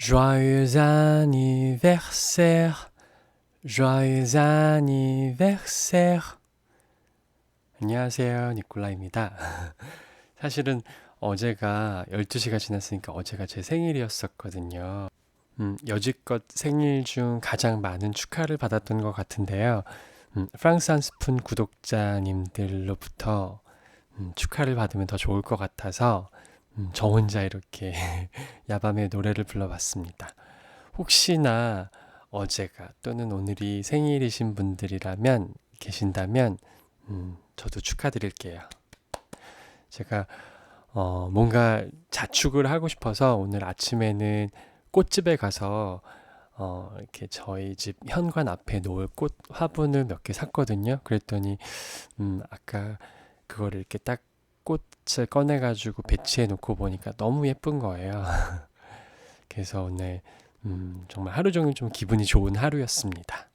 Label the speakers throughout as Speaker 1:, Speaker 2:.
Speaker 1: Joyeux anniversaire, joyeux anniversaire. 안녕하세요, 니콜라입니다. 사실은 어제가 12시가 지났으니까 어제가 제 생일이었었거든요. 음, 여지껏 생일 중 가장 많은 축하를 받았던 것 같은데요. 음, 프랑스 한 스푼 구독자님들로부터 음, 축하를 받으면 더 좋을 것 같아서 음, 저 혼자 이렇게 야밤에 노래를 불러봤습니다. 혹시나 어제가 또는 오늘이 생일이신 분들이라면 계신다면 음, 저도 축하드릴게요. 제가 어, 뭔가 자축을 하고 싶어서 오늘 아침에는 꽃집에 가서 어, 이렇게 저희 집 현관 앞에 놓을 꽃 화분을 몇 개 샀거든요. 그랬더니 음, 아까 그거를 이렇게 딱 꽃을 꺼내가지고 배치해 놓고 보니까 너무 예쁜 거예요. 그래서 오늘 음, 정말 하루 종일 좀 기분이 좋은 하루였습니다.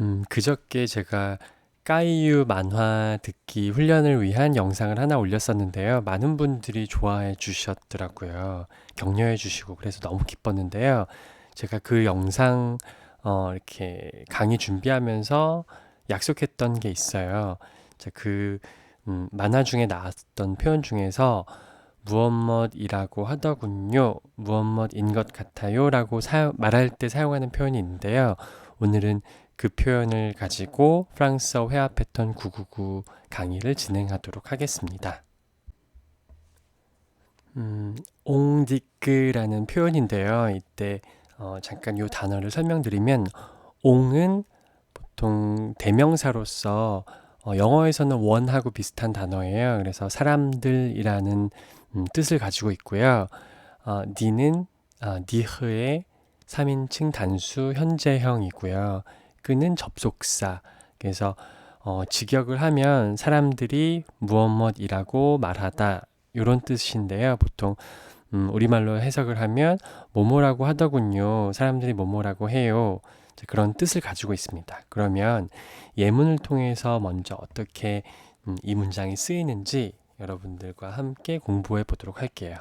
Speaker 1: 음, 그저께 제가 까이유 만화 듣기 훈련을 위한 영상을 하나 올렸었는데요. 많은 분들이 좋아해 주셨더라고요. 격려해 주시고 그래서 너무 기뻤는데요. 제가 그 영상 어, 이렇게 강의 준비하면서 약속했던 게 있어요. 그 음, 만화 중에 나왔던 표현 중에서 무엇뭇이라고 하더군요. 무엇뭇인 것 같아요라고 말할 때 사용하는 표현이 있는데요. 오늘은 그 표현을 가지고 프랑스어 회화 패턴 999 강의를 진행하도록 하겠습니다. 음, 옹디크라는 표현인데요. 이때 어, 잠깐 이 단어를 설명드리면 옹은 보통 대명사로서 어, 영어에서는 원하고 비슷한 단어예요. 그래서 사람들이라는 음, 뜻을 가지고 있고요. 어, 니는 어, 니흐의 3인칭 단수 현재형이고요. 그는 접속사. 그래서 어, 직역을 하면 사람들이 무엇뭇이라고 말하다 이런 뜻인데요. 보통 음, 우리말로 해석을 하면 뭐뭐라고 하더군요. 사람들이 뭐뭐라고 해요. 그런 뜻을 가지고 있습니다. 그러면 예문을 통해서 먼저 어떻게 음, 이 문장이 쓰이는지 여러분들과 함께 공부해 보도록 할게요.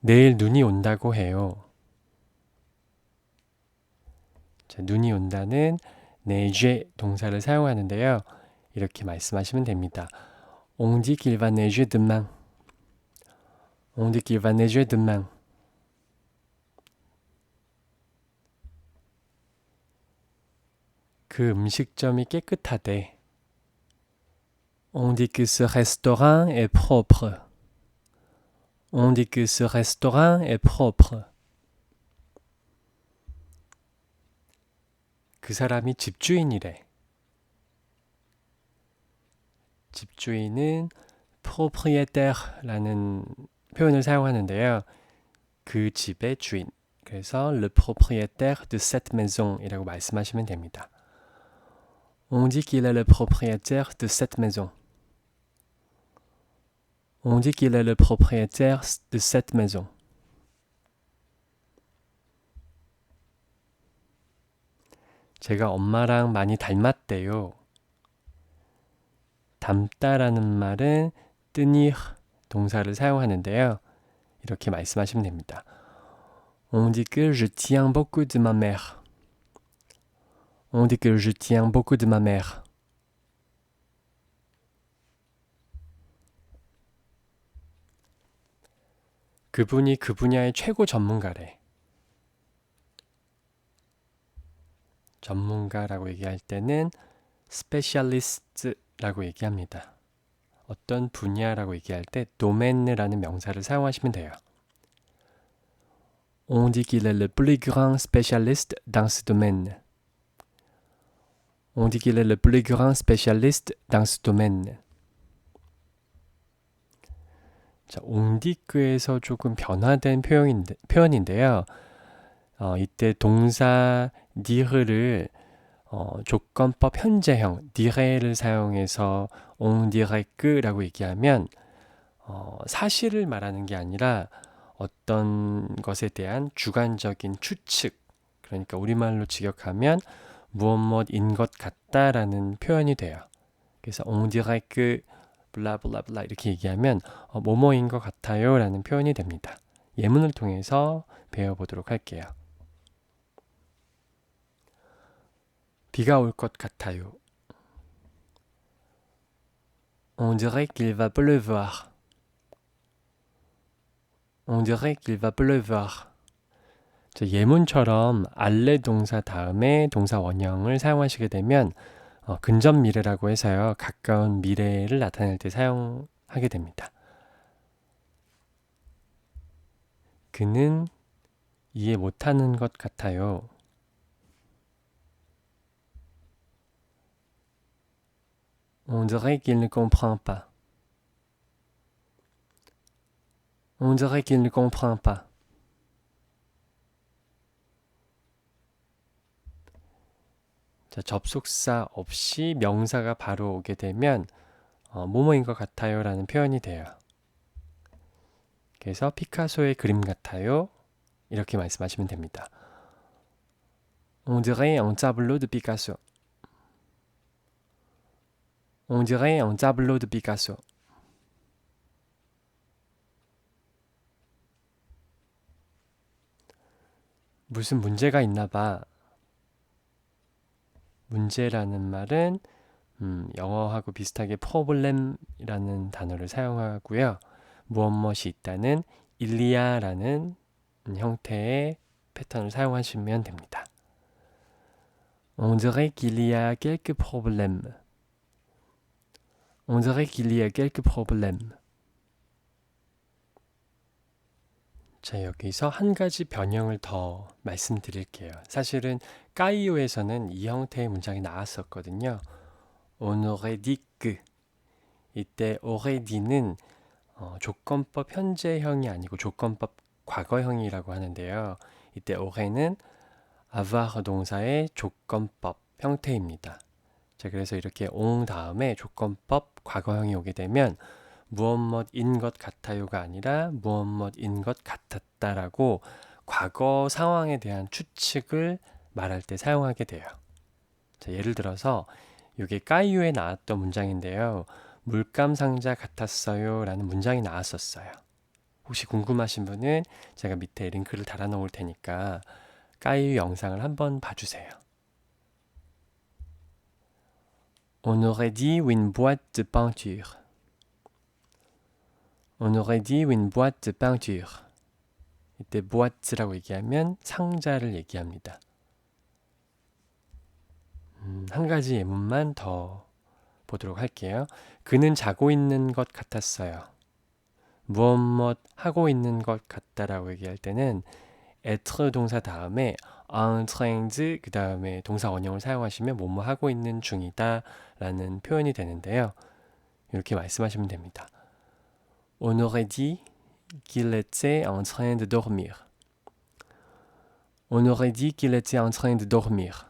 Speaker 1: 내일 눈이 온다고 해요. 자, 눈이 온다는 neige 동사를 사용하는데요. 이렇게 말씀하시면 됩니다. Neiger demain. On dit qu'il va neiger demain. 그 음식점이 깨끗하대. On dit que ce restaurant est propre. On dit que ce restaurant est propre. 그 사람이 집주인이래. 집주인은 propriétaire라는 표현을 사용하는데요. 그 집의 주인. 그래서 le propriétaire de cette maison이라고 말씀하시면 됩니다. On dit qu'il est le propriétaire de cette maison. On dit qu'il est le propriétaire de cette maison. 제가 엄마랑 많이 닮았대요. 닮다라는 말은 뜨니 동사를 사용하는데요. 이렇게 말씀하시면 됩니다. On dit que je tiens beaucoup de ma mère. On dit que je tiens beaucoup de ma mère. 그분이 그 분야의 최고 전문가래. 전문가라고 얘기할 때는 스페셜리스트라고 얘기합니다. 어떤 분야라고 얘기할 때 도메인이라는 명사를 사용하시면 돼요. On dit qu'il est le plus grand spécialiste dans ce domaine. On dit qu'il est le plus grand spécialiste dans ce domaine. 자, 옹디크에서 조금 변화된 표현인데, 표현인데요. 어, 이때 동사 니흐를 어, 조건법 현재형 디레를 사용해서 옹디레크라고 얘기하면 어, 사실을 말하는 게 아니라 어떤 것에 대한 주관적인 추측 그러니까 우리말로 직역하면 무엇 무엇인 것 같다라는 표현이 돼요. 그래서 on dirait que 블라블라블라 이렇게 얘기하면 어, 뭐뭐인 것 같아요 라는 표현이 됩니다. 예문을 통해서 배워보도록 할게요. 비가 올 것 같아요. On dirait qu'il va pleuvoir. On dirait qu'il va pleuvoir. 자, 예문처럼 알레 동사 다음에 동사 원형을 사용하시게 되면 어, 근접 미래라고 해서요. 가까운 미래를 나타낼 때 사용하게 됩니다. 그는 이해 못하는 것 같아요. Dirait qu'il ne comprend pas. 자, 접속사 없이 명사가 바로 오게 되면 어, 뭐뭐인 것 같아요 라는 표현이 돼요. 그래서 피카소의 그림 같아요. 이렇게 말씀하시면 됩니다. On dirait un tableau de Picasso. On dirait un tableau de Picasso. 무슨 문제가 있나 봐. 문제라는 말은 음, 영어하고 비슷하게 problem이라는 단어를 사용하고요. 무엇 무엇이 있다는 일리아라는 형태의 패턴을 사용하시면 됩니다. On dirait qu'il y a quelques problèmes. On dirait qu'il y a quelques problèmes. 자, 여기서 한 가지 변형을 더 말씀드릴게요. 사실은 까이오에서는 이 형태의 문장이 나왔었거든요. Dit que. 이때 dit는 어, 조건법 현재형이 아니고 조건법 과거형이라고 하는데요. 이때 aurait는 avoir 동사의 조건법 형태입니다. 자, 그래서 이렇게 옹 다음에 조건법 과거형이 오게 되면 무엇 무엇인 것 같아요가 아니라 무엇 무엇인 것 같았다라고 과거 상황에 대한 추측을 말할 때 사용하게 돼요. 자, 예를 들어서 이게 까이유에 나왔던 문장인데요. 물감 상자 같았어요 라는 문장이 나왔었어요. 혹시 궁금하신 분은 제가 밑에 링크를 달아 놓을 테니까 까이유 영상을 한번 봐주세요. On aurait dit une boîte de peinture. On aurait dit une boîte de peinture. 이때 boîte라고 얘기하면 상자를 얘기합니다. 음, 한 가지 예문만 더 보도록 할게요. 그는 자고 있는 것 같았어요. 무엇 무엇 하고 있는 것 같다라고 얘기할 때는 être 동사 다음에 en train de 그 다음에 동사 원형을 사용하시면 뭐뭐 하고 있는 중이다 라는 표현이 되는데요. 이렇게 말씀하시면 됩니다. On aurait dit qu'il était en train de dormir. On aurait dit qu'il était en train de dormir.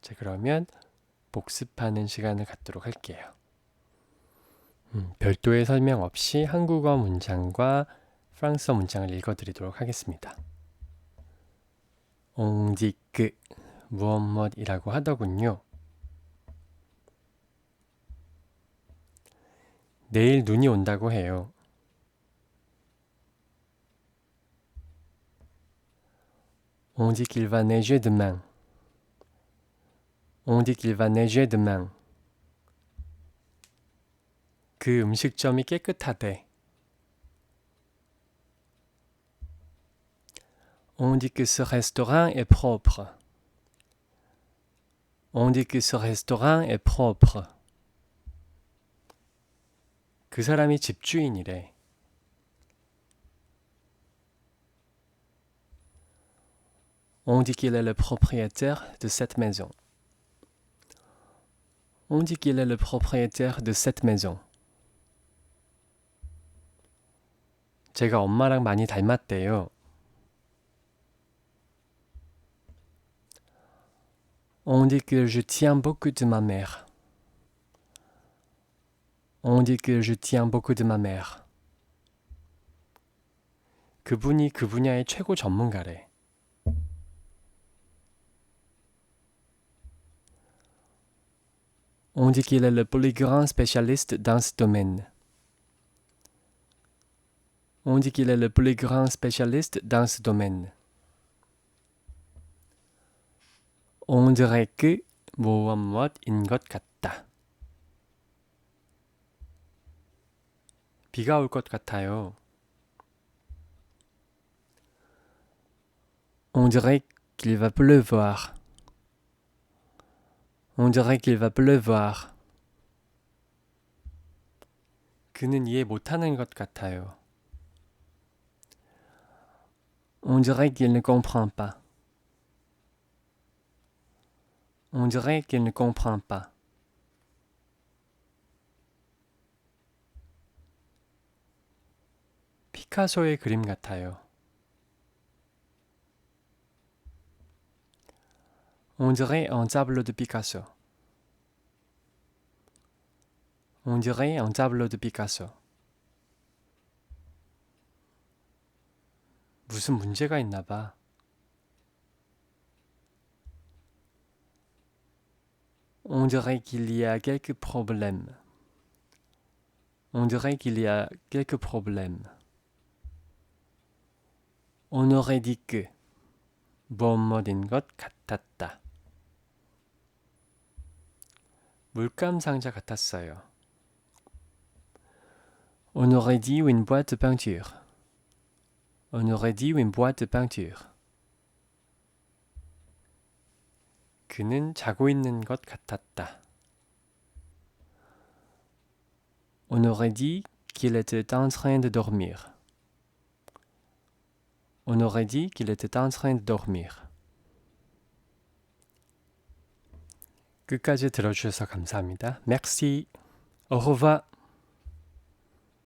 Speaker 1: 자, 그러면 복습하는 시간을 갖도록 할게요. 음, 별도의 설명 없이 한국어 문장과 프랑스어 문장을 읽어드리도록 하겠습니다. 옹지끄 무엇 무엇이라고 하더군요. 내일 눈이 온다고 해요. On dit qu'il va neiger demain. On dit qu'il va neiger demain. 그 음식점이 깨끗하대. On dit que ce restaurant est propre. On dit que ce restaurant est propre. 그 사람이 집주인이래. On dit qu'il est le propriétaire de cette maison. On dit qu'il est le propriétaire de cette maison. 제가 엄마랑 많이 닮았대요. On dit que je tiens beaucoup de ma mère. On dit que je tiens beaucoup de ma mère. 그분이 그 분야의 최고 전문가래. On dit qu'il est le plus grand spécialiste dans ce domaine. On dit qu'il est le plus grand spécialiste dans ce domaine. On dirait que 무엇 무엇인 것 같다. 비가 올 것 같아요. On dirait qu'il va pleuvoir. On dirait qu'il va pleuvoir. 그는 이해 못하는 것 같아요. On dirait qu'il ne comprend pas. On dirait qu'il ne comprend pas. 피카소의 그림 같아요. On dirait un tableau de Picasso. On dirait un tableau de Picasso. 무슨 문제가 있나 봐. On dirait qu'il y a quelques problèmes. On dirait qu'il y a quelques problèmes. On aurait dit que 뭐뭐인 것 같았다. 물감 상자 같았어요. On aurait dit une boîte de peinture. On aurait dit une boîte de peinture. 그는 자고 있는 것 같았다. On aurait dit qu'il était en train de dormir. On aurait dit qu'il était en train de dormir. 끝까지 들어주셔서 감사합니다. Merci. Au revoir.